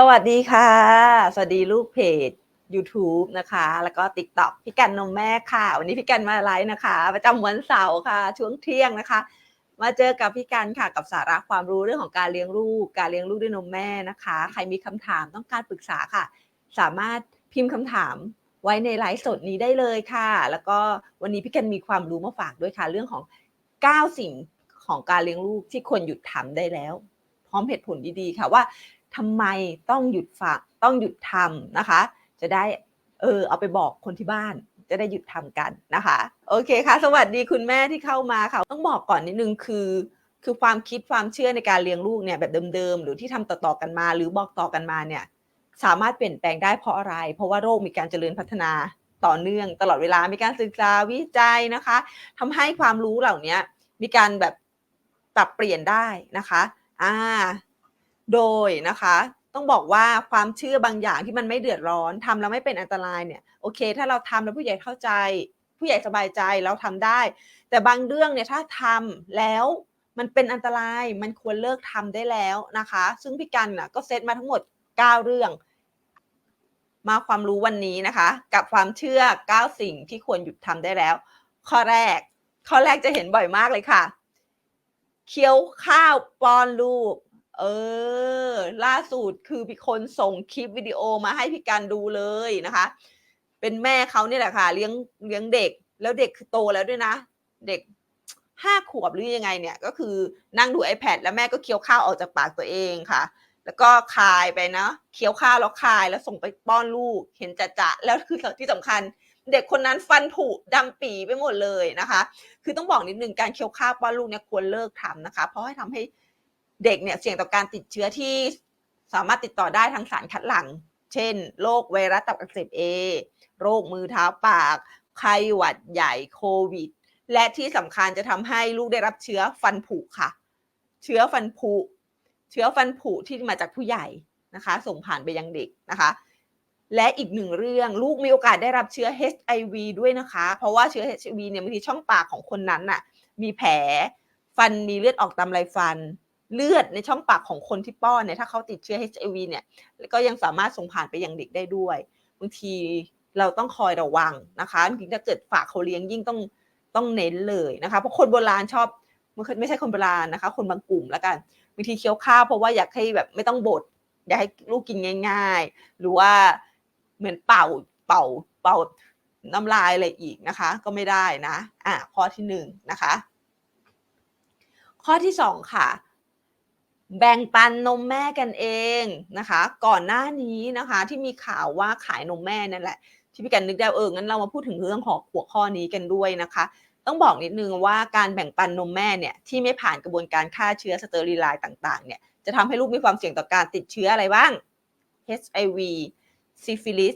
สวัสดีค่ะ สวัสดีลูกเพจ YouTube นะคะ แล้วก็ TikTok พี่กันนมแม่ค่ะ วันนี้พี่กันมาไลฟ์นะคะ ประจำวันเสาร์ค่ะ ช่วงเที่ยงนะคะ มาเจอกับพี่กันค่ะกับสาระความรู้เรื่องของการเลี้ยงลูก การเลี้ยงลูกด้วยนมแม่นะคะ ใครมีคำถามต้องการปรึกษาค่ะ สามารถพิมพ์คำถามไว้ในไลฟ์สดนี้ได้เลยค่ะ แล้วก็วันนี้พี่กันมีความรู้มาฝากด้วยค่ะ เรื่องของ 9 สิ่งของการเลี้ยงลูกที่ควรหยุดทำได้แล้ว พร้อมเหตุผลดีๆค่ะว่า ทำไมต้องหยุดฝักต้องหยุดทำนะคะ จะได้เออเอาไปบอกคนที่บ้านจะได้หยุดทำกันนะคะ โอเคค่ะ สวัสดีคุณแม่ที่เข้ามาค่ะ ต้องบอกก่อนนิดนึงคือ คือความคิดความเชื่อในการเลี้ยงลูกเนี่ยแบบเดิมๆ หรือที่ทำต่อๆกันมา หรือบอกต่อกันมาเนี่ยสามารถเปลี่ยนแปลงได้เพราะอะไร เพราะว่าโรคมีการเจริญพัฒนาต่อเนื่อง ตลอดเวลามีการศึกษาวิจัยนะคะทำให้ความรู้เหล่านี้มีการแบบปรับเปลี่ยนได้นะคะอ่า โดยนะคะต้องบอกว่าความเชื่อบางอย่างที่มันไม่เดือดร้อนทำแล้วไม่เป็นอันตรายเนี่ยโอเค ถ้าเราทำแล้วผู้ใหญ่เข้าใจ ผู้ใหญ่สบายใจเราทำได้ แต่บางเรื่องเนี่ยถ้าทำแล้วมันเป็นอันตรายมันควรเลิกทำได้แล้วนะคะ ซึ่งพี่กันน่ะก็เซตมาทั้งหมด 9 เรื่อง มาความรู้วันนี้นะคะ กับความเชื่อ 9 สิ่งที่ควรหยุดทำได้แล้ว ข้อแรก ข้อแรกจะเห็นบ่อยมากเลยค่ะ เคี้ยวข้าวป้อนลูก เออ ล่าสุดคือมีคนส่งคลิปวิดีโอมาให้พี่การดูเลยนะคะ เป็นแม่เขาเนี่ยแหละค่ะ เลี้ยงเลี้ยงเด็ก แล้วเด็กคือโตแล้วด้วยนะ เด็กห้าขวบหรือยังไงเนี่ย ก็คือนั่งดู iPad แล้วแม่ก็เคี้ยวข้าวออกจากปากตัวเองค่ะ แล้วก็คายไปนะเคี้ยวข้าวแล้วคายแล้วส่งไปป้อนลูกเห็นจะจะแล้วคือที่สำคัญเด็กคนนั้นฟันผุดำปีไปหมดเลยนะคะ คือต้องบอกนิดนึงการเคี้ยวข้าวป้อนลูกเนี่ยควรเลิกทำนะคะ เพราะให้ทำให้ เด็กเนี่ยเสี่ยงต่อการติดเชื้อที่สามารถติดต่อได้ทางสารคัดหลั่ง เช่น โรคไวรัสตับอักเสบเอ โรคมือเท้าปาก ไข้หวัดใหญ่โควิด และที่สำคัญจะทำให้ลูกได้รับเชื้อฟันผุค่ะ เชื้อฟันผุ เชื้อฟันผุที่มาจากผู้ใหญ่นะคะ ส่งผ่านไปยังเด็กนะคะ และอีกหนึ่งเรื่องลูกมีโอกาสได้รับเชื้อ HIV ด้วยนะคะ เพราะว่าเชื้อ HIV เนี่ยบางทีช่องปากของคนนั้นน่ะมีแผลฟันมีเลือดออกตามไรฟัน เลือดในช่องปากของคนที่ป้อนเนี่ยถ้าเขาติดเชื้อ HIV เนี่ยก็ยังสามารถส่งผ่านไปยังเด็กได้ด้วยบางทีเราต้องคอยระวังนะคะจริงถ้าเกิดฝากเขาเลี้ยงยิ่งต้องต้องเน้นเลยนะคะเพราะคนโบราณชอบไม่ใช่คนโบราณนะคะ คนบางกลุ่มแล้วกันบางทีเคี้ยวข้าวเพราะว่าอยากให้แบบไม่ต้องบดอยากให้ลูกกินง่าย ๆ หรือว่าเหมือนเป่าเป่าเป่าน้ำลายอะไรอีกนะคะ ก็ไม่ได้นะอะข้อที่หนึ่งนะคะ ข้อที่สองค่ะ แบ่งปันนมแม่กันเองนะคะ ก่อนหน้านี้นะคะที่มีข่าวว่าขายนมแม่นั่นแหละ ที่พี่กันนึกได้เอองั้นเรามาพูดถึงเรื่องของหัวข้อนี้กันด้วยนะคะ ต้องบอกนิดนึงว่าการแบ่งปันนมแม่เนี่ยที่ไม่ผ่านกระบวนการฆ่าเชื้อสเตอริไลน์ต่างๆเนี่ยจะทำให้ลูกมีความเสี่ยงต่อการติดเชื้ออะไรบ้าง HIV ซิฟิลิส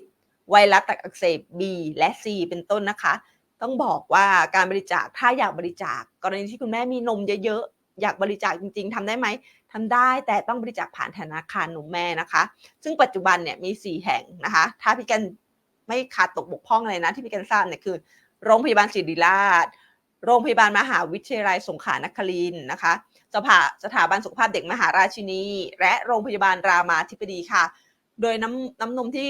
ไวรัสตับอักเสบ B และ C เป็นต้นนะคะ ต้องบอกว่าการบริจาคถ้าอยากบริจาคกรณีที่คุณแม่มีนมเยอะๆอยากบริจาคจริง ๆทำได้ไหม ทำได้แต่ต้องบริจาคผ่านธนาคารหนมแม่นะคะ ซึ่งปัจจุบันเนี่ยมี 4 แห่งนะคะ ถ้าพี่กันไม่ขาดตกบกพร่องอะไรนะที่พี่กันทราบเนี่ยคือ โรงพยาบาลศิริราช โรงพยาบาลมหาวิทยาลัยสงขลานครินนะคะสภาสถาบันสุขภาพเด็กมหาราชินี และโรงพยาบาลรามาธิบดีค่ะ โดยน้ำน้ำนมที่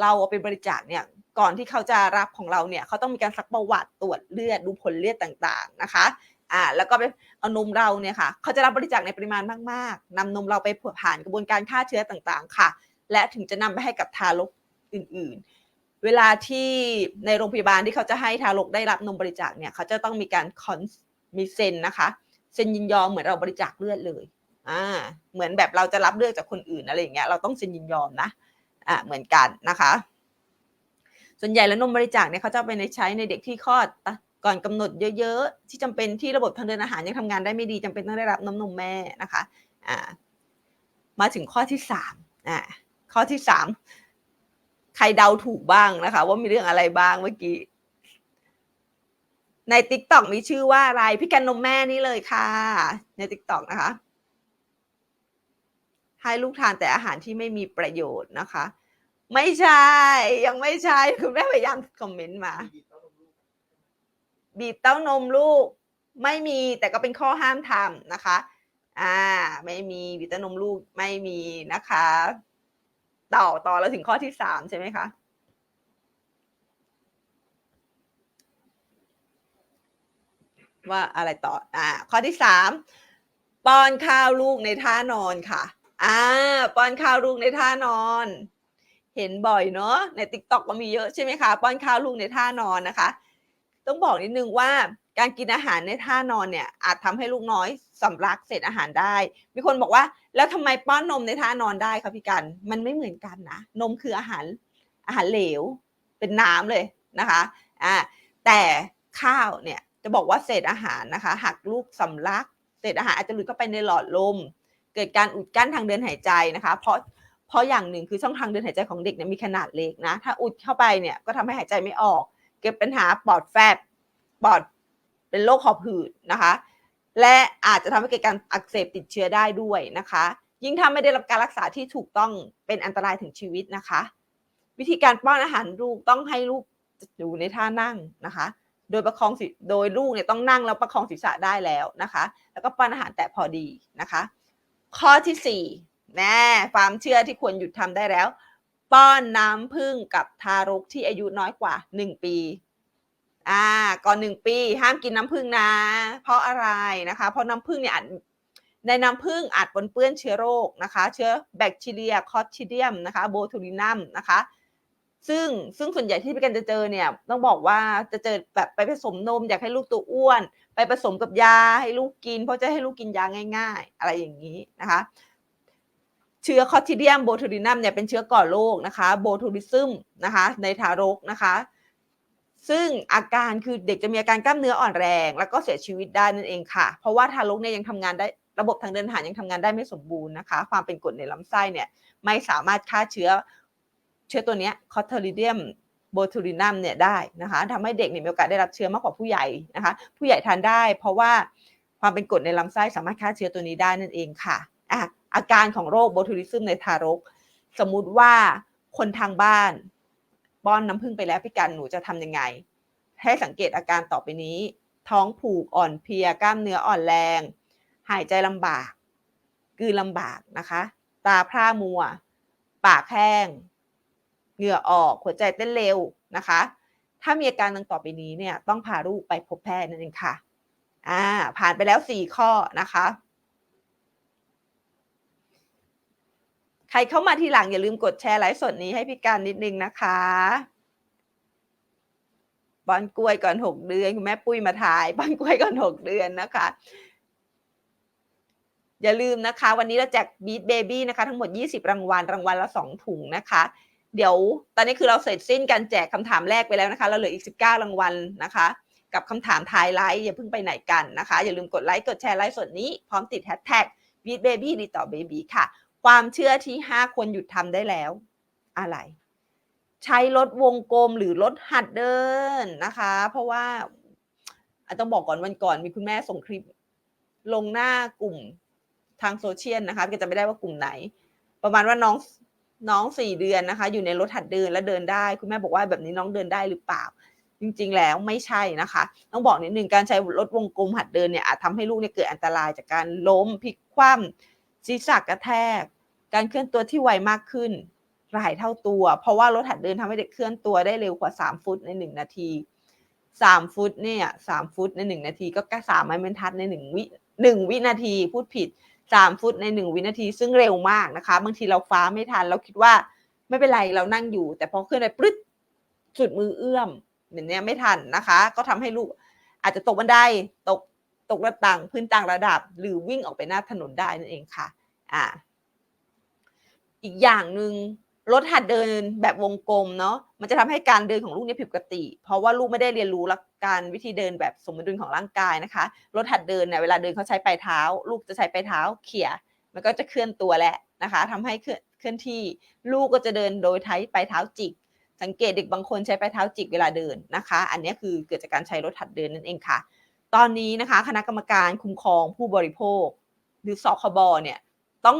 เราเอาไปบริจาคเนี่ยก่อนที่เขาจะรับของเราเนี่ยเขาต้องมีการซักประวัติตรวจเลือดดูผลเลือดต่างๆนะคะ อ่าแล้วก็ไปเอานมเราเนี่ยค่ะเขาจะรับบริจาคในปริมาณมากๆนำนมเราไปผ่านกระบวนการฆ่าเชื้อต่างๆ ค่ะ และถึงจะนำไปให้กับทารกอื่นๆ เวลาที่ในโรงพยาบาลที่เขาจะให้ทารกได้รับนมบริจาคเนี่ยเขาจะต้องมีการคอนมีเซ็นนะคะเซ็นยินยอมเหมือนเราบริจาคเลือดเลยอ่าเหมือนแบบเราจะรับเลือดจากคนอื่นอะไรอย่างเงี้ยเราต้องเซ็นยินยอมนะอ่าเหมือนกันนะคะ ส่วนใหญ่แล้วนมบริจาคเนี่ยเขาจะไปในใช้ในเด็กที่คลอด ก่อนกำหนดเยอะๆ ที่จำเป็นที่ระบบทางเดินอาหารยังทำงานได้ไม่ดีจำเป็นต้องได้รับน้ำนมแม่นะคะอ่ามาถึงข้อที่สามอ่าข้อที่สามใครเดาถูกบ้างนะคะ ว่ามีเรื่องอะไรบ้างเมื่อกี้ ใน t ิ k t o k มีชื่อว่าอะไรพี่กันนมแม่นี่เลยค่ะ ใน t ิ k t o k นะคะ ให้ลูกทานแต่อาหารที่ไม่มีประโยชน์นะคะ ไม่ใช่ ยังไม่ใช่ คุณแม่พยายามคอมเมนต์มา บีบเต้านมลูกไม่มีแต่ก็เป็นข้อห้ามทำนะคะ อ่า ไม่มีบีบเต้านมลูกไม่มีนะคะต่อต่อแล้วถึงข้อที่สามใช่ไหมคะว่าอะไรต่อ อ่า ข้อที่สามป้อนข้าวลูกในท่านอนค่ะ อ่า ป้อนข้าวลูกในท่านอน เห็นบ่อยเนาะ ในติ๊กต็อกก็มีเยอะใช่ไหมคะ ป้อนข้าวลูกในท่านอนนะคะ ต้องบอกนิดนึงว่าการกินอาหารในท่านอนเนี่ยอาจทำให้ลูกน้อยสำลักเศษอาหารได้ มีคนบอกว่า แล้วทำไมป้อนนมในท่านอนได้คะพี่กันมันไม่เหมือนกันนะนมคืออาหารอาหารเหลว เป็นน้ำเลยนะคะอ่าแต่ข้าวเนี่ยจะบอกว่าเศษอาหารนะคะหากลูกสำลัก เศษอาหารอาจจะหลุดเข้าไปในหลอดลม เกิดการอุดกั้นทางเดินหายใจนะคะ เพราะเพราะอย่างหนึ่งคือช่องทางเดินหายใจของเด็กเนี่ยมีขนาดเล็กนะถ้าอุดเข้าไปเนี่ยก็ทำให้หายใจไม่ออก เกิดปัญหาปอดแฟบปอดเป็นโรคหอบหืดนะคะ และอาจจะทำให้เกิดการอักเสบติดเชื้อได้ด้วยนะคะ ยิ่งถ้าไม่ได้รับการรักษาที่ถูกต้องเป็นอันตรายถึงชีวิตนะคะ วิธีการป้อนอาหารลูกต้องให้ลูกอยู่ในท่านั่งนะคะ โดยประคองโดยลูกเนี่ยต้องนั่งแล้วประคองศีรษะได้แล้วนะคะ แล้วก็ป้อนอาหารแต่พอดีนะคะ ข้อที่สี่แน่ความเชื่อที่ควรหยุดทำได้แล้ว ป้อนน้ำผึ้งกับทารกที่อายุน้อยกว่าหนึ่งปี อ่า ก่อนหนึ่งปี ห้ามกินน้ำผึ้งนะ เพราะอะไรนะคะ เพราะน้ำผึ้งเนี่ยอาจในน้ำผึ้งอาจปนเปื้อนเชื้อโรคนะคะ เชื้อแบคทีเรียคอสชิเดียมนะคะ โบทูลินัมนะคะ ซึ่งซึ่งส่วนใหญ่ที่พี่กันจะเจอเนี่ย ต้องบอกว่าจะเจอแบบไปผสมนม อยากให้ลูกตัวอ้วน ไปผสมกับยาให้ลูกกิน เพราะจะให้ลูกกินยาง่าย ๆ อะไรอย่างนี้นะคะ เชื้อคอทิเดียมโบทูลินัมเนี่ยเป็นเชื้อก่อโรคนะคะโบทูลิซึมนะคะในทารกนะคะ ซึ่งอาการคือเด็กจะมีอาการกล้ามเนื้ออ่อนแรง แล้วก็เสียชีวิตได้นั่นเองค่ะ เพราะว่าทารกเนี่ยยังทำงานได้ระบบทางเดินอาหารยังทำงานได้ไม่สมบูรณ์นะคะ ความเป็นกรดในลำไส้เนี่ยไม่สามารถฆ่าเชื้อเชื้อตัวเนี้คอทริเดียมโบทูลินัมเนี่ยได้นะคะทำให้เด็กเนี่ยมีโอกาสได้รับเชื้อมากกว่าผู้ใหญ่นะคะ ผู้ใหญ่ทานได้ เพราะว่าความเป็นกรดในลำไส้สามารถฆ่าเชื้อตัวนี้ได้นั่นเองค่ะ อาการของโรคโบทูลิซึมในทารก สมมุติว่าคนทางบ้านป้อนน้ำผึ้งไปแล้วพี่กันหนูจะทำยังไง ให้สังเกตอาการต่อไปนี้ ท้องผูกอ่อนเพลียกล้ามเนื้ออ่อนแรง หายใจลำบากกลืนลำบากนะคะ ตาพร่ามัว ปากแห้งเหงื่อออกหัวใจเต้นเร็วนะคะ ถ้ามีอาการดังต่อไปนี้เนี่ยต้องพาลูกไปพบแพทย์นั่นเองค่ะอ่าผ่านไปแล้วสี่ข้อนะคะ ใครเข้ามาทีหลังอย่าลืมกดแชร์ไลฟ์สดนี้ให้พี่การนิดนึงนะคะบอนกล้วยก่อนหกเดือนคุณแม่ปุ้ยมาถ่ายบอนกล้วยก่อนหกเดือนนะคะ อย่าลืมนะคะ วันนี้เราแจกบีทเบบี้นะคะ ทั้งหมด 20 รางวัลรางวัลละ 2 ถุงนะคะ เดี๋ยวตอนนี้คือเราเสร็จสิ้นการแจกคำถามแรกไปแล้วนะคะ เราเหลืออีก 19 รางวัลนะคะ กับคำถามทายไลฟ์อย่าเพิ่งไปไหนกันนะคะ อย่าลืมกดไลค์กดแชร์ไลฟ์สดนี้พร้อมติดแฮชแท็กบีทเบบี้ดีต่อเบบี้ค่ะ ความเชื่อที่5ควรหยุดทำได้แล้ว อะไร ใช้รถวงกลมหรือรถหัดเดินนะคะ เพราะว่าต้องบอกก่อนวันก่อนมีคุณแม่ส่งคลิป ลงหน้ากลุ่มทางโซเชียลนะคะก็จะไม่ได้ว่ากลุ่มไหน ประมาณว่าน้องน้องสี่เดือนนะคะ อยู่ในรถหัดเดินและเดินได้ คุณแม่บอกว่าแบบนี้น้องเดินได้หรือเปล่า จริง ๆ แล้วไม่ใช่นะคะ ต้องบอกนิดนึงการใช้รถวงกลมหัดเดินเนี่ยอาจทำให้ลูกเนี่ยเกิดอันตรายจากการล้มพลิกคว่ำ ศีรษะกระแทก การเคลื่อนตัวที่ไวมากขึ้นหลายเท่าตัว เพราะว่ารถหัดเดินทำให้เด็กเคลื่อนตัวได้เร็วกว่า 3 ฟุตใน 1 นาที 3 ฟุตเนี่ย3ฟุตใน 1 นาที ก็แค่สามไม้บรรทัดใน1วิ1วินาทีพูดผิด 3 ฟุตใน 1 วินาที ซึ่งเร็วมากนะคะ บางทีเราฟ้าไม่ทัน เราคิดว่าไม่เป็นไรเรานั่งอยู่ แต่พอขึ้นไปปึ๊ดสุดมือเอื้อมอย่างเนี้ยไม่ทันนะคะ ก็ทำให้ลูกอาจจะตกบันไดตก ตกระต่างพื้นต่างระดับ หรือวิ่งออกไปหน้าถนนได้นั่นเองค่ะอ่าอีกอย่างหนึ่งรถหัดเดินแบบวงกลมเนาะมันจะทำให้การเดินของลูกเนี่ยผิดปกติ เพราะว่าลูกไม่ได้เรียนรู้หลักการวิธีเดินแบบสมดุลของร่างกายนะคะรถหัดเดินเนี่ยเวลาเดินเขาใช้ปลายเท้า ลูกจะใช้ปลายเท้าเขี่ยมันก็จะเคลื่อนตัวแหละนะคะทำให้เคลื่อนเคลื่อนที่ลูกก็จะเดินโดยใช้ปลายเท้าจิก สังเกตเด็กบางคนใช้ปลายเท้าจิกเวลาเดินนะคะ อันนี้คือเกิดจากการใช้รถหัดเดินนั่นเองค่ะ ตอนนี้นะคะ คณะกรรมการคุ้มครองผู้บริโภค หรือสคบเนี่ยต้อง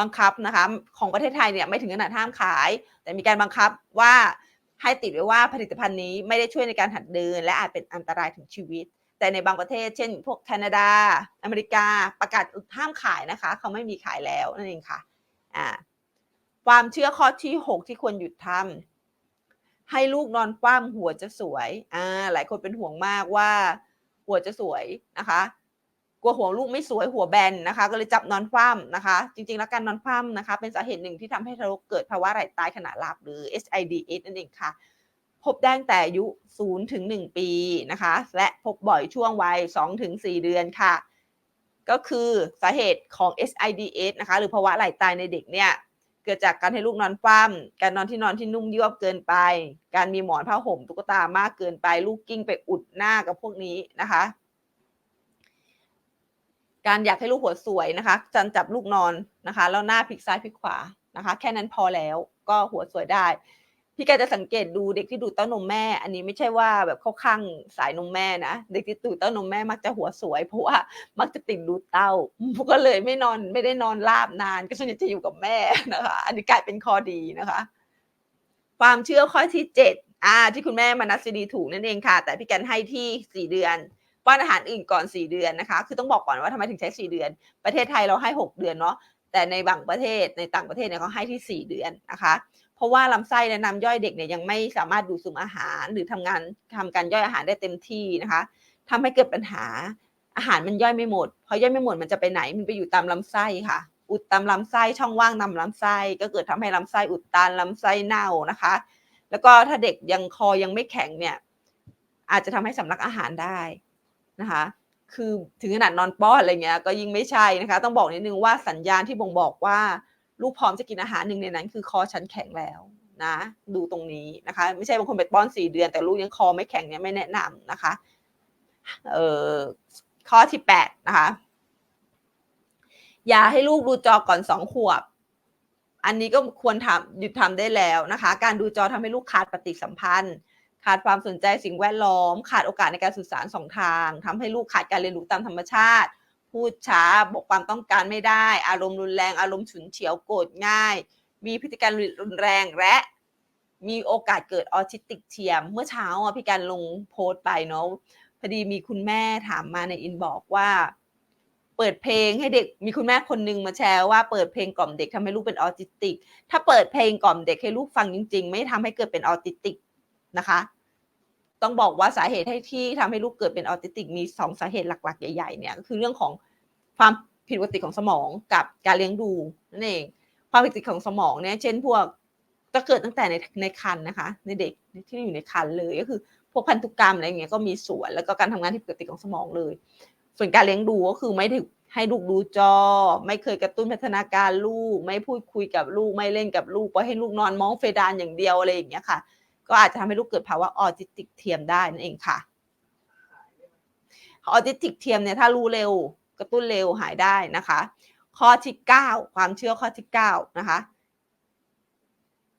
บังคับนะคะของประเทศไทยเนี่ยไม่ถึงขนาดห้ามขาย แต่มีการบังคับว่าให้ติดไว้ว่าผลิตภัณฑ์นี้ไม่ได้ช่วยในการหัดเดิน และอาจเป็นอันตรายถึงชีวิต แต่ในบางประเทศ เช่น พวกแคนาดา อเมริกาประกาศห้ามขายนะคะ เขาไม่มีขายแล้วนั่นเองค่ะอ่าความเชื่อข้อที่ 6 ที่ควรหยุดทำให้ลูกนอนคว่ำหัวจะสวยอ่าหลายคนเป็นห่วงมากว่า หัวจะสวยนะคะ กลัวหัวลูกไม่สวยหัวแบนนะคะ ก็เลยจับนอนคว่ำนะคะ จริงๆ แล้วการนอนคว่ำนะคะ เป็นสาเหตุหนึ่งที่ทำให้เราเกิดภาวะไหล่ใต้ขณะหลับหรือ SIDS นั่นเองค่ะ พบได้ตั้งแต่อายุ0ถึง1ปีนะคะ และพบบ่อยช่วงวัย2ถึง4เดือนค่ะ ก็คือสาเหตุของ SIDS นะคะ หรือภาวะไหลตายในเด็กเนี่ย เกิดจากการให้ลูกนอนคว่ำการนอนที่นอนที่นุ่มยวบเกินไป การมีหมอนผ้าห่มตุ๊กตามากเกินไป ลูกกิ้งไปอุดหน้ากับพวกนี้นะคะ การอยากให้ลูกหัวสวยนะคะ จันจับลูกนอนนะคะ แล้วหน้าพลิกซ้ายพลิกขวานะคะ แค่นั้นพอแล้วก็หัวสวยได้ พี่แกจะสังเกตดูเด็กที่ดูเต้านมแม่ อันนี้ไม่ใช่ว่าแบบเข้าข้างสายนมแม่นะเด็กที่ดูเต้านมแม่มักจะหัวสวย เพราะว่ามักจะติดดูดเต้าก็เลยไม่นอนไม่ได้นอนราบนาน ก็ส่วนใหญ่จะอยู่กับแม่นะคะ อันนี้กลายเป็นข้อดีนะคะ ความเชื่อข้อที่เจ็ดอ่า ที่คุณแม่มานัสดีถูกนั่นเองค่ะ แต่พี่แกนให้ที่สี่เดือนป้อนอาหารอื่นก่อนสี่เดือนนะคะ คือต้องบอกก่อนว่าทำไมถึงใช้สี่เดือน ประเทศไทยเราให้หกเดือนเนาะ แต่ในบางประเทศในต่างประเทศเนี่ยเขาให้ที่สี่เดือนนะคะ เพราะว่าลำไส้และน้ำย่อยเด็กเนี่ยยังไม่สามารถดูดซึมอาหาร หรือทำงานทำการย่อยอาหารได้เต็มที่นะคะทำให้เกิดปัญหาอาหารมันย่อยไม่หมดพอย่อยไม่หมดมันจะไปไหนมันไปอยู่ตามลำไส้ค่ะ อุดตามลำไส้ช่องว่างตามลำไส้ ก็เกิดทำให้ลำไส้อุดตันลำไส้เน่านะคะ แล้วก็ถ้าเด็กยังคอยังไม่แข็งเนี่ยอาจจะทำให้สำลักอาหารได้นะคะ คือถึงขนาดนอนป้อนอะไรเงี้ยก็ยิ่งไม่ใช่นะคะ ต้องบอกนิดนึงว่าสัญญาณที่บ่งบอกว่า ลูกพร้อมจะกินอาหารหนึ่งในนั้น คือคอชั้นแข็งแล้วนะ ดูตรงนี้นะคะ ไม่ใช่บางคนไปป้อนสี่เดือน แต่ลูกยังคอไม่แข็งเนี่ยไม่แนะนำนะคะเอ่อข้อที่แปดนะคะ อย่าให้ลูกดูจอก่อนสองขวบ อันนี้ก็ควรทำหยุดทำได้แล้วนะคะ การดูจอทำให้ลูกขาดปฏิสัมพันธ์ ขาดความสนใจสิ่งแวดล้อม ขาดโอกาสในการสื่อสารสองทางทำให้ลูกขาดการเรียนรู้ตามธรรมชาติ พูดช้าบอกความต้องการไม่ได้ อารมณ์รุนแรง อารมณ์ฉุนเฉียวโกรธง่าย มีพฤติกรรมรุนแรงและมีโอกาสเกิดออทิสติกเทียม เมื่อเช้าอะพี่การลงโพสต์ไปเนาะพอดีมีคุณแม่ถามมาในอินบอกว่า เปิดเพลงให้เด็กมีคุณแม่คนหนึงมาแชร์ว่าเปิดเพลงกล่อมเด็กทำให้ลูกเป็นออทิสติก ถ้าเปิดเพลงกล่อมเด็กให้ลูกฟังจริง ๆ ไม่ทำให้เกิดเป็นออทิสติกนะคะ ต้องบอกว่าสาเหตุให้ที่ทำให้ลูกเกิดเป็นออทิสติกมีสองสาเหตุหลัก ๆ ใหญ่ๆเนี่ยก็คือเรื่องของความผิดปกติของสมองกับการเลี้ยงดูนั่นเอง ความผิดปกติของสมองเนี่ยเช่นพวกจะเกิดตั้งแต่ในในครรภ์นะคะ ในเด็กที่อยู่ในครรภ์เลยก็คือ พวกพันธุกรรมอะไรเงี้ยก็มีส่วนแล้วก็การทำงานที่ผิดปกติของสมองเลย ส่วนการเลี้ยงดูก็คือไม่ถึงให้ลูกดูจอ ไม่เคยกระตุ้นพัฒนาการลูก ไม่พูดคุยกับลูกไม่เล่นกับลูกปล่อยให้ลูกนอนมองเฟดานอย่างเดียวอะไรอย่างเงี้ยค่ะ ก็อาจจะทำให้ลูกเกิดภาวะออทิสติกเทียมได้นั่นเองค่ะออทิสติกเทียมเนี่ยถ้ารู้เร็วกระตุ้นเร็วหายได้นะคะ ข้อที่9ความเชื่อข้อที่9นะคะ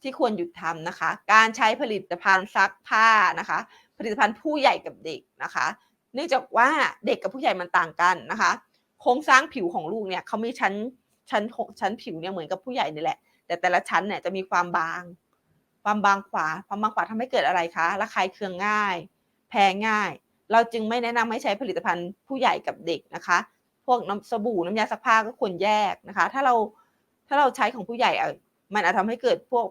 ที่ควรหยุดทำนะคะ การใช้ผลิตภัณฑ์ซักผ้านะคะ ผลิตภัณฑ์ผู้ใหญ่กับเด็กนะคะ เนื่องจากว่าเด็กกับผู้ใหญ่มันต่างกันนะคะ โครงสร้างผิวของลูกเนี่ยเขามีชั้นชั้นชั้นผิวเนี่ยเหมือนกับผู้ใหญ่นี่แหละ แต่แต่ละชั้นเนี่ยจะมีความบาง ความบางขวาความบางขวาทำให้เกิดอะไรคะระคายเคืองง่าย แพ้ง่าย เราจึงไม่แนะนำให้ใช้ผลิตภัณฑ์ผู้ใหญ่กับเด็กนะคะ พวกน้ำสบู่น้ำยาซักผ้าก็ควรแยกนะคะ ถ้าเราถ้าเราใช้ของผู้ใหญ่เอะมันอาจทำให้เกิดพวก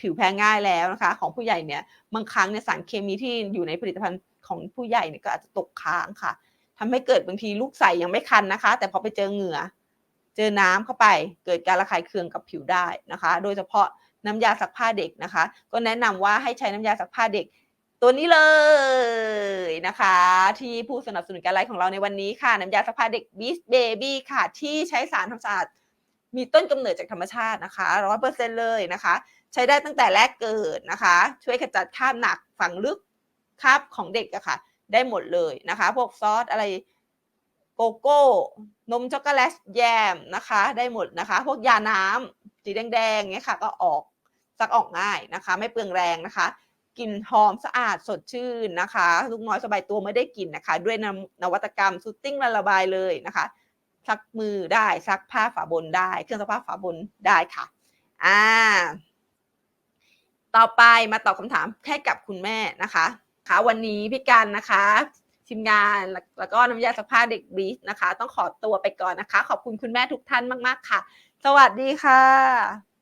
ผิวแพ้ง่ายแล้วนะคะ ของผู้ใหญ่เนี่ยบางครั้งเนี่ยสารเคมีที่อยู่ในผลิตภัณฑ์ของผู้ใหญ่เนี่ยก็อาจจะตกค้างค่ะทำให้เกิดบางทีลูกใส่ยังไม่คันนะคะ แต่พอไปเจอเหงื่อ เจอน้ำเข้าไป เกิดการระคายเคืองกับผิวได้นะคะ โดยเฉพาะ น้ำยาซักผ้าเด็กนะคะ ก็แนะนำว่าให้ใช้น้ำยาซักผ้าเด็ก ตัวนี้เลยนะคะ ที่ผู้สนับสนุนการไลฟ์ของเราในวันนี้ค่ะ น้ำยาซักผ้าเด็ก Beast Baby ค่ะ ที่ใช้สารทำสะอาดมีต้นกำเนิดจากธรรมชาตินะคะร้อยเปอร์เซ็นเลยนะคะ ใช้ได้ตั้งแต่แรกเกิดนะคะ ช่วยขจัดคราบหนักฝังลึกคราบของเด็กอะค่ะ ได้หมดเลยนะคะ พวกซอสอะไร โกโก้ นมช็อกโกแลตแยมนะคะ ได้หมดนะคะ พวกยาน้ำสีแดงๆเนี้ยค่ะ ก็ออกซักออกง่ายนะคะ ไม่เปลืองแรงนะคะกลิ่นหอมสะอาดสดชื่นนะคะ ลูกน้อยสบายตัวไม่ได้กลิ่นนะคะ ด้วยนนวัตกรรมซูตติ้งระบายเลยนะคะซักมือได้ซักผ้าฝาบนได้ เครื่องซักผ้าฝาบนได้ค่ะอ่าต่อไปมาตอบคำถามแค่กับคุณแม่นะคะค่ะวันนี้พี่การนะคะ ทีมงานแล้วก็น้ำยาสักผ้าเด็กบีชนะคะ ต้องขอตัวไปก่อนนะคะ ขอบคุณคุณแม่ทุกท่านมาก ๆ ค่ะ สวัสดีค่ะ